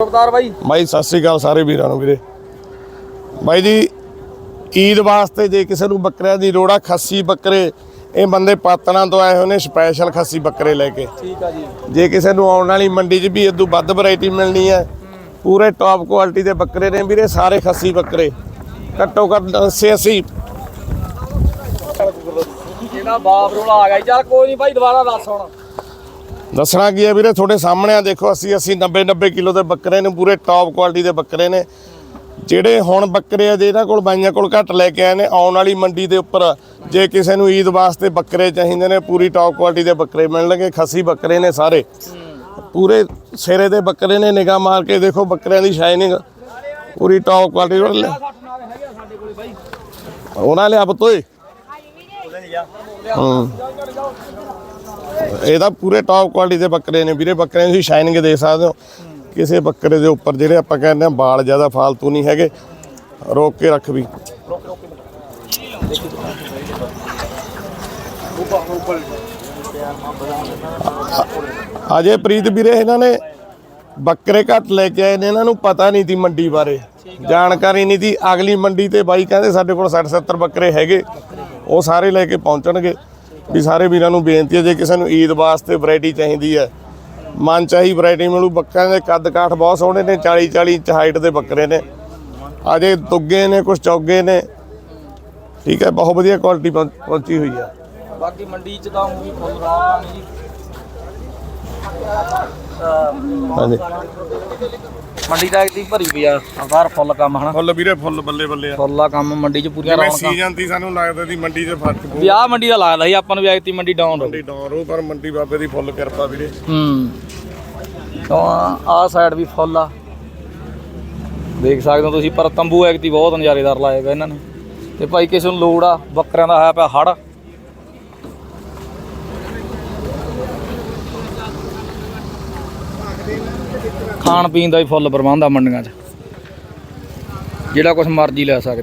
ਸਰਦਾਰ ਬਾਈ। ਬਾਈ ਸਤਿ ਸ੍ਰੀ ਅਕਾਲ ਸਾਰੇ ਵੀਰਾਂ ਨੂੰ ਵੀਰੇ। ਬਾਈ ਜੀ ਈਦ ਵਾਸਤੇ ਜੇ ਕਿਸੇ ਨੂੰ ਬੱਕਰਿਆਂ ਦੀ ਲੋੜ ਖੱਸੀ ਬੱਕਰੇ ਇਹ ਬੰਦੇ ਪਾਤਣਾ ਤੋਂ ਆਏ ਹੋਏ ਨੇ ਸਪੈਸ਼ਲ ਖੱਸੀ ਬੱਕਰੇ ਲੈ ਕੇ। ਠੀਕ ਆ ਜੀ। ਜੇ ਕਿਸੇ ਨੂੰ ਆਉਣ ਵਾਲੀ ਮੰਡੀ 'ਚ ਵੀ ਇਦੋਂ ਵੱਧ ਵੈਰਾਈਟੀ ਮਿਲਣੀ ਹੈ ਪੂਰੇ ਟੌਪ ਕੁਆਲਿਟੀ ਦੇ ਬੱਕਰੇ ਨੇ ਵੀਰੇ ਸਾਰੇ ਖੱਸੀ ਬੱਕਰੇ। ਘੱਟੋ ਘੱਟ 80 80 ਜਿਹੜਾ ਬਾਪ ਰੋਲਾ ਆ ਗਿਆ। ਚੱਲ ਕੋਈ ਨਹੀਂ ਬਾਈ ਦੁਬਾਰਾ ਦੱਸ ਹੁਣ। ਦੱਸਣਾ ਕੀ ਹੈ ਵੀਰੇ, ਤੁਹਾਡੇ ਸਾਹਮਣੇ ਆ ਦੇਖੋ 80 80 90 90 ਕਿਲੋ ਦੇ ਬੱਕਰੇ ਨੇ, ਪੂਰੇ ਟੌਪ ਕੁਆਲਿਟੀ ਦੇ ਬੱਕਰੇ ਨੇ। ਜਿਹੜੇ ਹੁਣ ਬੱਕਰੇ ਆ ਜੇ ਇਹਨਾਂ ਕੋਲ ਬਾਈਆਂ ਕੋਲ ਘੱਟ ਲੈ ਕੇ ਆਏ ਨੇ, ਆਉਣ ਵਾਲੀ ਮੰਡੀ ਦੇ ਉੱਪਰ ਜੇ ਕਿਸੇ ਨੂੰ ਈਦ ਵਾਸਤੇ ਬੱਕਰੇ ਚਾਹੀਦੇ ਨੇ, ਪੂਰੀ ਟੌਪ ਕੁਆਲਿਟੀ ਦੇ ਬੱਕਰੇ ਮਿਲਣਗੇ, ਖੱਸੀ ਬੱਕਰੇ ਨੇ ਸਾਰੇ। ਪੂਰੇ ਸਿਰੇ ਦੇ ਬੱਕਰੇ ਨੇ, ਨਿਗਾਹ ਮਾਰ ਕੇ ਦੇਖੋ ਬੱਕਰਿਆਂ ਦੀ ਸ਼ਾਈਨਿੰਗ ਪੂਰੀ ਟੌਪ ਕੁਆਲਿਟੀ ਉਹਨਾਂ ਲਿਆ ਬਤੋਏ ਹੂੰ। ਇਹਦਾ ਪੂਰੇ ਟੌਪ ਕੁਆਲਿਟੀ ਦੇ ਬੱਕਰੇ ਨੇ ਵੀਰੇ ਬੱਕਰੇ ਦੀ ਸ਼ਾਈਨਿੰਗ ਦੇਖ ਸਕਦੇ ਹੋ। ਕਿਸੇ ਬੱਕਰੇ ਦੇ ਉੱਪਰ ਜਿਹੜੇ ਆਪਾਂ ਕਹਿੰਦੇ ਆ ਬਾਲ ਜ਼ਿਆਦਾ ਫਾਲਤੂ ਨਹੀਂ ਹੈਗੇ, ਰੋਕ ਕੇ ਰੱਖ ਵੀ। ਅਜੇ ਪ੍ਰੀਤ ਵੀਰੇ, ਇਹਨਾਂ ਨੇ ਬੱਕਰੇ ਘੱਟ ਲੈ ਕੇ ਆਏ ਨੇ, ਇਹਨਾਂ ਨੂੰ ਪਤਾ ਨਹੀਂ ਸੀ ਮੰਡੀ ਬਾਰੇ। ਜਾਣਕਾਰੀ ਨਹੀਂ ਸੀ। ਅਗਲੀ ਮੰਡੀ ਤੇ ਬਾਈ ਕਹਿੰਦੇ ਸਾਡੇ ਕੋਲ 60 70 ਬੱਕਰੇ ਹੈਗੇ। ਉਹ ਸਾਰੇ ਲੈ ਕੇ ਪਹੁੰਚਣਗੇ ਵੀ ਸਾਰੇ ਵੀਰਾਂ ਨੂੰ ਬੇਨਤੀ ਹੈ ਜੇ ਕਿਸੇ ਨੂੰ ਈਦ ਵਾਸਤੇ ਵੈਰਾਈਟੀ ਚਾਹੀਦੀ ਹੈ ਮਨ ਚਾਹੀ ਵੈਰਾਈਟੀ ਮਿਲੂ ਬੱਕਰਿਆਂ ਦੇ ਕੱਦ ਕਾਠ ਬਹੁਤ ਸੋਹਣੇ ਨੇ 40 40 ਇੰਚ ਹਾਈਟ ਦੇ ਬੱਕਰੇ ਨੇ। ਅਜੇ ਦੁੱਗੇ ਨੇ ਕੁਝ ਚੌਗੇ ਨੇ ਠੀਕ ਹੈ ਬਹੁਤ ਵਧੀਆ ਕੁਆਲਿਟੀ ਪਹੁੰਚੀ ਹੋਈ ਹੈ। ਬਾਕੀ ਮੰਡੀ ਚ ਤਾਂ ਊਂ ਵੀ ਫੁੱਲ ਰਾਮ ਨਹੀਂ। ਜੀ ਹਾਂਜੀ ਮੰਡੀ ਦਾ ਇਤੀ ਭਰੀ ਪਈ ਆ ਬਾਹਰ ਫੁੱਲ ਕੰਮ ਹਨਾ। ਫੁੱਲ ਵੀਰੇ ਫੁੱਲ ਬੱਲੇ ਬੱਲੇ ਆ। ਫੁੱਲਾ ਕੰਮ ਮੰਡੀ ਚ ਪੂਰੀਆਂ ਜਿਵੇਂ ਰੌਣਕਾਂ। ਸੀਜ਼ਨ ਤੀ ਸਾਨੂੰ ਲੱਗਦਾ ਸੀ ਮੰਡੀ 'ਚ ਫ਼ਰਕ ਪਊ। ਵਿਆਹ ਮੰਡੀ ਦਾ ਲੱਗਦਾ ਸੀ ਆਪਾਂ ਨੂੰ ਵੀ ਮੰਡੀ ਡਾਊਨ ਰਹੂ ਮੰਡੀ ਡਾਊਨ ਹੋ ਪਰ ਮੰਡੀ ਬਾਬੇ ਦੀ ਫੁੱਲ ਕਿਰਪਾ ਵੀਰੇ। ਹੂੰ। ਤਾਂ ਆ ਸਾਈਡ ਵੀ ਫੁੱਲ ਆ। ਦੇਖ ਸਕਦੇ ਹੋ ਤੁਸੀਂ ਪਰ ਤੰਬੂ ਐਕਤੀ ਬਹੁਤ ਨਜ਼ਾਰੇਦਾਰ ਲਾਏ ਹੋਏ ਇਹਨਾਂ ਨੇ। ਤੇ ਭਾਈ ਕਿਸੇ ਨੂੰ ਲੋੜ ਆ ਬੱਕਰਿਆਂ ਦਾ ਆਇਆ ਪਿਆ ਹੜ ਖਾਣ ਪੀਣ ਦਾ ਵੀ ਫੁੱਲ ਪ੍ਰਬੰਧ ਆ ਮੰਡੀਆਂ 'ਚ। ਜਿਹੜਾ ਕੁਝ ਮਰਜ਼ੀ ਲੈ ਸਕਦੇ।